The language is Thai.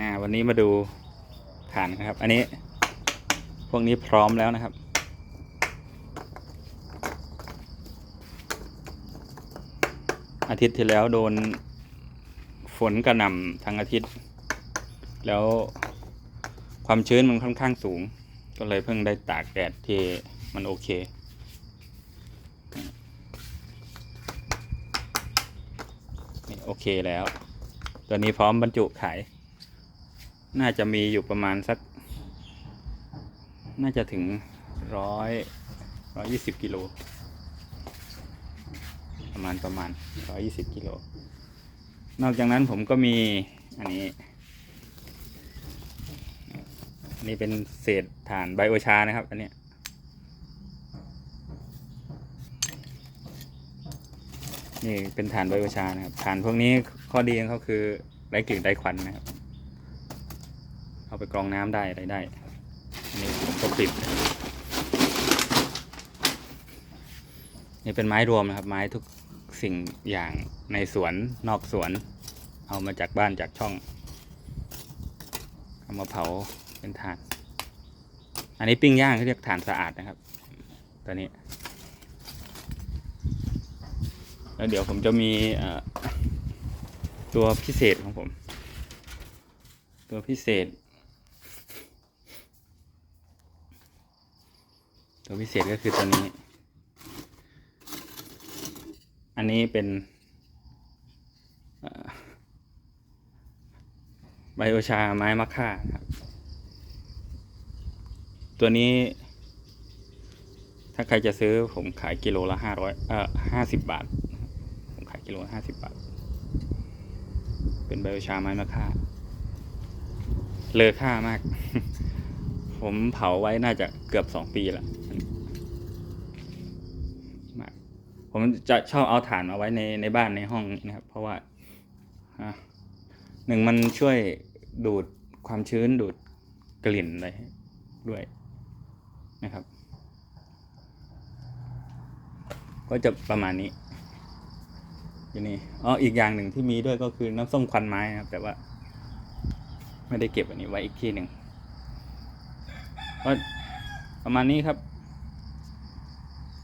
อ่าวันนี้มาดูฐานนะครับ อันนี้ พวกนี้พร้อมแล้วนะครับ อาทิตย์ที่แล้วโดนฝนกระหน่ำทั้งอาทิตย์ แล้วความชื้นมันค่อนข้างสูง ก็เลยเพิ่งได้ตากแดดที่มันโอเคนี่โอเคแล้ว ตัวนี้พร้อมบรรจุขาย น่าจะมีอยู่ประมาณสัก น่าจะถึงร้อยร้อยยี่สิบกิโล ประมาณประมาณร้อยยี่สิบกิโล นอกจากนั้นผมก็มีอันนี้อันนี้เป็นเศษถ่านไบโอชานะครับ อันนี้นี่เป็นถ่านไบโอชานะครับถ่านพวกนี้ข้อดีของเขาคือไร้กลิ่นไร้ควันนะครับ เอาไปกรองน้ำได้อะไรได้ อันนี้ผมก็ปิดนี่เป็นไม้รวมนะครับ ไม้ทุกสิ่งอย่างในสวนนอกสวน เอามาจากบ้านจากช่อง เอามาเผาเป็นถ่าน อันนี้ปิ้งย่างเขาเรียกถ่านสะอาดนะครับ ตัวนี้ แล้วเดี๋ยวผมจะมีตัวพิเศษของผม ตัวพิเศษ ตัวพิเศษก็คือตัวนี้ อันนี้เป็นเอ่อไบโอชาไม้มะค่าครับ ตัวนี้ ถ้าใครจะซื้อผมขายกิโลละห้าร้อยเอ่อห้าสิบบาท ผมขายกิโลห้าสิบบาท เป็นไบโอชาไม้มะค่า เลอค่ามาก ผมเผาไว้น่าจะเกือบสองปีละมาก ผมจะชอบเอาถ่านมาไว้ในในบ้านในห้องนะครับ เพราะว่าหนึ่งมันช่วยดูดความชื้นดูดกลิ่นอะไรด้วยนะครับ ก็จะประมาณนี้อยู่นี่อ๋ออีกอย่างหนึ่งที่มีด้วยก็คือน้ำส้มควันไม้นะครับ แต่ว่า ไม่ได้เก็บอันนี้ไว้อีกที่หนึ่งก็ประมาณนี้ครับ